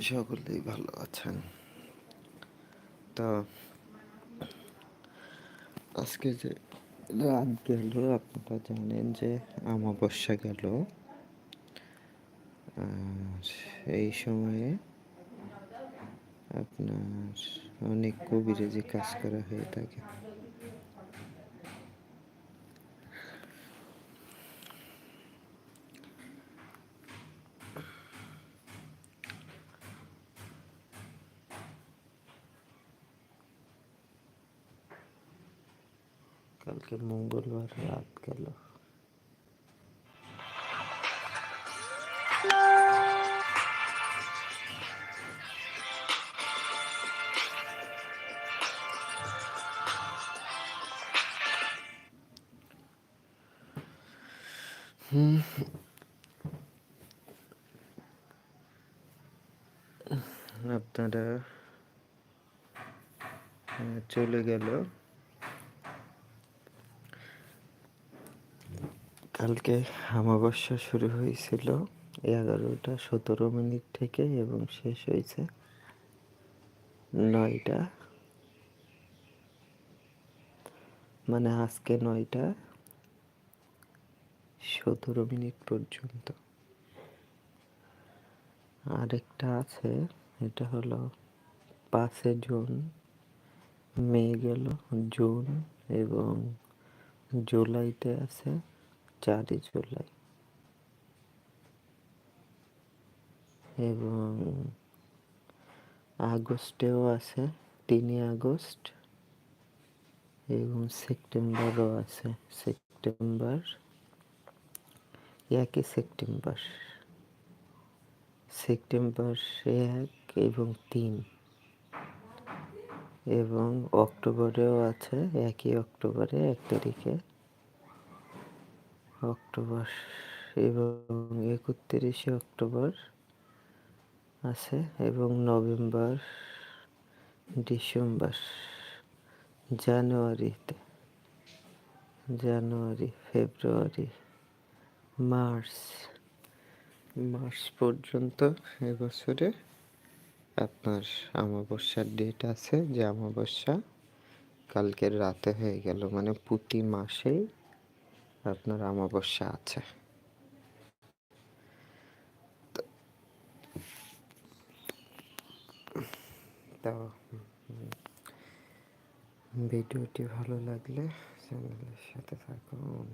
সকলেই ভালো আছেন। তো, আজকে যে রাত গেল, আপনারা জানেন যে আমাবস্যা গেল। এই সময়ে আপনার অনেক কবিরাজি কাজ করা হয়ে থাকে কালকে মঙ্গলবার রাত গেল হুম আপনারা আহ, চলে গেল কালকে অমাবস্যা শুরু হয়েছিল, এগারোটা সতেরো মিনিট থেকে এবং শেষ হয়েছে নয়টা। মানে আজকে নয়টা সতেরো মিনিট পর্যন্ত। আরেকটা আছে, এটা হলো পাঁচে জুন, মে গেল জুন এবং জুলাইতে আছে। চারই জুলাই এবং আগস্টেও আছে, তিনই আগস্ট এবং সেপ্টেম্বরও আছে। সেপ্টেম্বর, একই সেপ্টেম্বর। সেপ্টেম্বর এক এবং তিন। এবং অক্টোবরেও আছে, একই অক্টোবরে এক তারিখে। অক্টোবর এবং একত্রিশে অক্টোবর আছে এবং নভেম্বর, ডিসেম্বর, জানুয়ারিতে, জানুয়ারি, ফেব্রুয়ারি, মার্চ মার্চ পর্যন্ত এবছরে আপনার অমাবস্যার ডেট আছে যে অমাবস্যা কালকের রাতে হয়ে গেল। মানে প্রতি মাসেই আপনার অমাবস্যা আছে। তো ভিডিওটি ভালো লাগলে চ্যানেলের সাথে থাকুন।